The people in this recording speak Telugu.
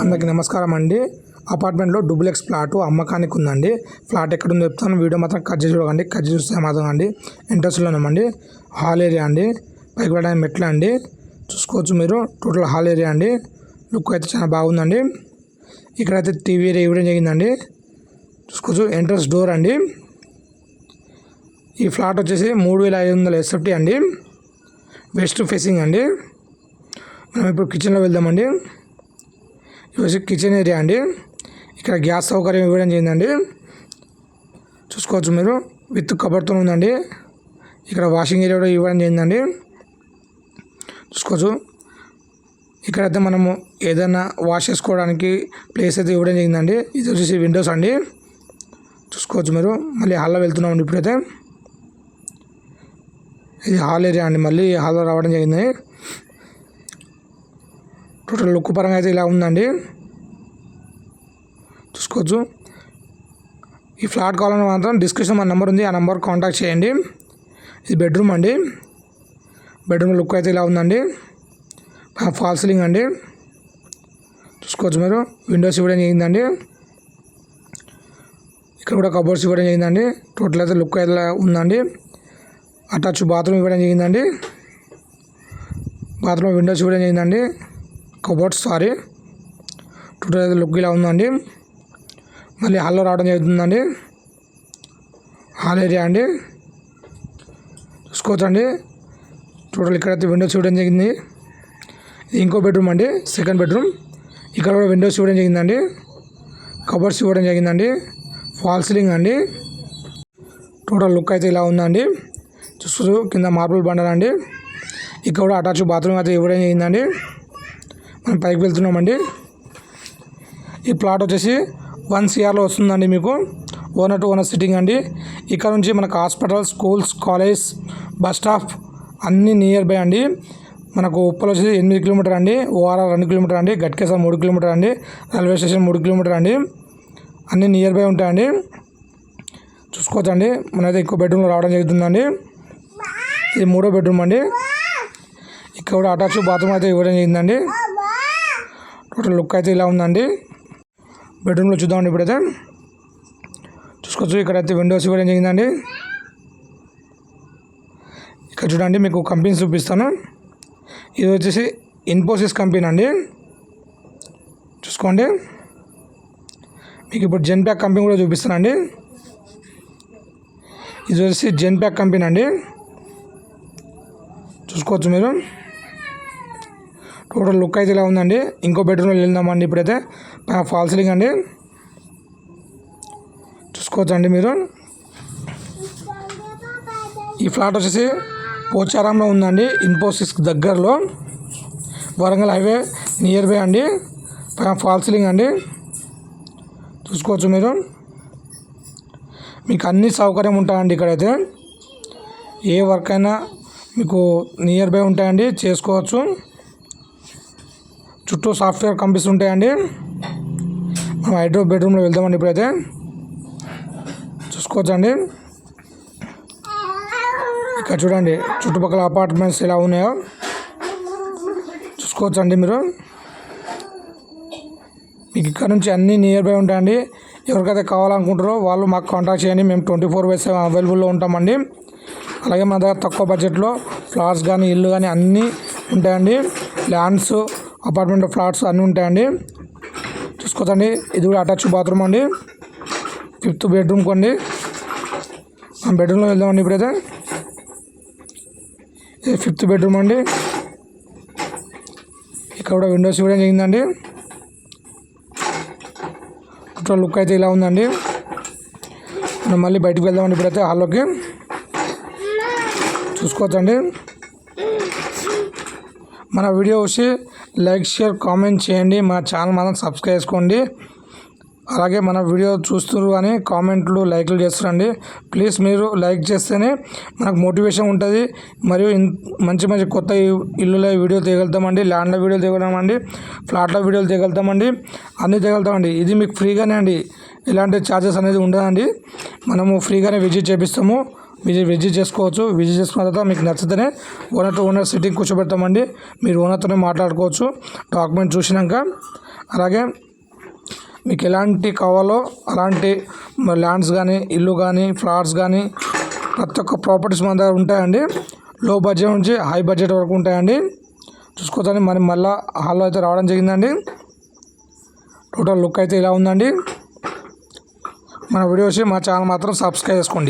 అందరికీ నమస్కారం అండి. అపార్ట్మెంట్లో డూప్లెక్స్ ప్లాట్ అమ్మకానికి ఉందండి. ఫ్లాట్ ఎక్కడుందో చెప్తాను. వీడియో మాత్రం కట్ చేసి చూడకండి. కట్ చేసి చూస్తే మాత్రం అండి? ఇంట్రెస్ట్లో ఉన్నామండి. హాల్ ఏరియా అండి. పైకి వెళ్ళడానికి మెట్ల అండి. చూసుకోవచ్చు మీరు. టోటల్ హాల్ ఏరియా అండి. లుక్ అయితే చాలా బాగుందండి. ఇక్కడైతే టీవీ ఇవ్వడం జరిగిందండి. చూసుకోవచ్చు. ఎంట్రన్స్ డోర్ అండి. ఈ ఫ్లాట్ వచ్చేసి మూడు వేల ఐదు వందల ఎస్ఎఫ్టీ అండి. వెస్ట్ ఫేసింగ్ అండి. మనం ఇప్పుడు కిచెన్లో వెళ్దామండి. ఇది వచ్చి కిచెన్ ఏరియా అండి. ఇక్కడ గ్యాస్ సౌకర్యం ఇవ్వడం జరిగిందండి. చూసుకోవచ్చు మీరు. విత్ కబర్తో ఉందండి. ఇక్కడ వాషింగ్ ఏరియా కూడా ఇవ్వడం జరిగిందండి. చూసుకోవచ్చు. ఇక్కడైతే మనము ఏదైనా వాష్ చేసుకోవడానికి ప్లేస్ అయితే ఇవ్వడం జరిగిందండి. ఇది వచ్చేసి విండోస్ అండి. చూసుకోవచ్చు మీరు. మళ్ళీ హాల్లో వెళ్తున్నామండి ఇప్పుడైతే. ఇది హాల్ ఏరియా అండి. మళ్ళీ హాల్లో రావడం జరిగింది. టోటల్ లుక్ పరంగా అయితే ఇలా ఉందండి. చూసుకోవచ్చు. ఈ ఫ్లాట్ కావాలని మాత్రం డిస్క్రిప్షన్ మా నెంబర్ ఉంది. ఆ నెంబర్ కాంటాక్ట్ చేయండి. ఇది బెడ్రూమ్ అండి. బెడ్రూమ్ లుక్ అయితే ఇలా ఉందండి. ఫాల్ సీలింగ్ అండి. చూసుకోవచ్చు మీరు. విండోస్ ఇవ్వడం జరిగిందండి. ఇక్కడ కూడా కబోర్డ్స్ ఇవ్వడం జరిగిందండి. టోటల్ అయితే లుక్ అయితే ఉందండి. అటాచ్ బాత్రూమ్ ఇవ్వడం జరిగిందండి. బాత్రూమ్ విండోస్ ఇవ్వడం జరిగిందండి. Cupboards sorry. టోటల్ అయితే లుక్ ఇలా ఉందండి. మళ్ళీ హాల్లో రావడం జరుగుతుందండి. హాల్ ఏరియా అండి. చూసుకోవచ్చండి. టోటల్ ఇక్కడైతే విండోస్ ఇవ్వడం జరిగింది. ఇది ఇంకో బెడ్రూమ్ అండి సెకండ్ బెడ్రూమ్ ఇక్కడ కూడా విండోస్ ఇవ్వడం జరిగిందండి. కబోర్డ్స్ ఇవ్వడం జరిగిందండి. ఫాల్ సీలింగ్ అండి. టోటల్ లుక్ అయితే ఇలా ఉందండి. చూస్తూ కింద మార్బుల్ బండలు అండి ఇక్కడ కూడా అటాచ్ బాత్రూమ్ అయితే ఇవ్వడం జరిగిందండి. మనం పైకి వెళ్తున్నామండి. ఈ ప్లాట్ వచ్చేసి వన్ సిఆర్లో వస్తుందండి మీకు. ఓనర్ టు ఓనర్ సిట్టింగ్ అండి. ఇక్కడ నుంచి మనకు hospital schools college bus stop అన్నీ నియర్ బై అండి. మనకు ఉప్పలు వచ్చేసి ఎనిమిది కిలోమీటర్ అండి. ఓఆర్ఆర్ రెండు కిలోమీటర్ అండి. గట్కేసర్ మూడు కిలోమీటర్ అండి. రైల్వే స్టేషన్ మూడు కిలోమీటర్ అండి. అన్నీ నియర్ బై ఉంటాయండి. చూసుకోవచ్చండి. మనైతే ఎక్కువ బెడ్రూమ్లో రావడం జరుగుతుందండి. ఇది మూడో బెడ్రూమ్ అండి. ఇక్కడ కూడా అటాచ్ బాత్రూమ్ అయితే ఇవ్వడం జరిగిందండి. టోటల్ లుక్ అయితే ఇలా ఉందండి. బెడ్రూమ్లో చూద్దామండి ఇప్పుడైతే. చూసుకోవచ్చు ఇక్కడైతే విండోస్ ఇవ్వడం జరిగిందండి. ఇక్కడ చూడండి మీకు కంపెనీ చూపిస్తాను. ఇది వచ్చేసి ఇన్ఫోసిస్ కంపెనీ అండి. చూసుకోండి. మీకు ఇప్పుడు జెన్ ప్యాక్ కంపెనీ కూడా చూపిస్తానండి. ఇది వచ్చేసి జెన్ ప్యాక్ కంపెనీ అండి. చూసుకోవచ్చు మీరు. టోటల్ లుక్ అయితే ఇలా ఉందండి. ఇంకో బెడ్రూమ్లో వెళ్దామండి ఇప్పుడైతే. ఫాల్ సీలింగ్ అండి. చూసుకోవచ్చు అండి మీరు. ఈ ఫ్లాట్ వచ్చేసి పోచారంలో ఉందండి. ఇన్ఫోసిస్ దగ్గరలో. వరంగల్ హైవే నియర్ బై అండి. ఫాల్ సీలింగ్ అండి. చూసుకోవచ్చు మీరు. మీకు అన్ని సౌకర్యం ఉంటాయండి ఇక్కడైతే. ఏ వర్క్ అయినా మీకు నియర్ బై ఉంటాయండి. చేసుకోవచ్చు. చుట్టూ సాఫ్ట్వేర్ కంపెనీస్ ఉంటాయండి. మనం హైడ్రో బెడ్రూమ్లో వెళ్దామండి ఇప్పుడైతే. చూసుకోవచ్చండి. ఇక్కడ చూడండి చుట్టుపక్కల అపార్ట్మెంట్స్ ఎలా ఉన్నాయో. చూసుకోవచ్చండి మీరు. మీకు ఇక్కడ నుంచి అన్నీ నియర్ బై ఉంటాయండి. ఎవరికైతే కావాలనుకుంటారో వాళ్ళు మాకు కాంటాక్ట్ చేయండి. మేము ట్వంటీ ఫోర్ బై సెవెన్ అవైలబుల్లో ఉంటామండి. అలాగే మన దగ్గర తక్కువ బడ్జెట్లో ఫ్లాట్స్ కానీ ఇల్లు కానీ అన్నీ ఉంటాయండి. ల్యాండ్స్ అపార్ట్మెంట్ ఫ్లాట్స్ అన్నీ ఉంటాయండి. చూసుకోవచ్చండి ఇది కూడా అటాచ్ బాత్రూమ్ అండి. ఫిఫ్త్ బెడ్రూమ్ కొండి ఆ బెడ్రూమ్లో వెళ్దామండి ఇప్పుడైతే. ఇది ఫిఫ్త్ బెడ్రూమ్ అండి. ఇక్కడ కూడా విండోస్ ఇవ్వడం జరిగిందండి. టోటల్ లుక్ అయితే ఇలా ఉందండి. మనం మళ్ళీ బయటికి వెళ్దామండి ఇప్పుడైతే హాల్లోకి. చూసుకోవచ్చండి. మన వీడియో వచ్చి లైక్ షేర్ కామెంట్ చేయండి. మా ఛానల్ మాత్రం సబ్స్క్రైబ్ చేసుకోండి. అలాగే మన వీడియో చూస్తున్నారు కానీ కామెంట్లు లైక్లు చేస్తారండి. ప్లీజ్ మీరు లైక్ చేస్తేనే మనకు మోటివేషన్ ఉంటుంది. మరియు మంచి మంచి కొత్త ఇల్లుల వీడియో తీయగలుగుతామండి ల్యాండ్ల వీడియో తీయగలుగుతామండి ఫ్లాట్ల వీడియోలు తీయగలుగుతామండి అన్నీ తీయగలుగుతామండి ఇది మీకు ఫ్రీగానే అండి. ఇలాంటి ఛార్జెస్ అనేది ఉండదండి. మనము ఫ్రీగానే విజిట్ చేపిస్తాము. విజిట్ విజిట్ చేసుకోవచ్చు. విజిట్ చేసుకున్న తర్వాత మీకు నచ్చితేనే ఓనర్ టు ఓనర్ సిట్టింగ్ కూర్చోబెడతామండి. మీరు ఓనర్తోనే మాట్లాడుకోవచ్చు. డాక్యుమెంట్ చూసినాక. అలాగే మీకు ఎలాంటి కావాలో అలాంటి ల్యాండ్స్ కానీ ఇల్లు కానీ ఫ్లాట్స్ కానీ ప్రతి ఒక్క ప్రాపర్టీస్ మన దగ్గర ఉంటాయండి. లో బడ్జెట్ నుంచి హై బడ్జెట్ వరకు ఉంటాయండి. చూసుకోవచ్చండి మరి మళ్ళీ హాల్లో అయితే రావడం జరిగిందండి. టోటల్ లుక్ అయితే ఇలా ఉందండి. మన వీడియోస్ మా ఛానల్ మాత్రం సబ్స్క్రైబ్ చేసుకోండి.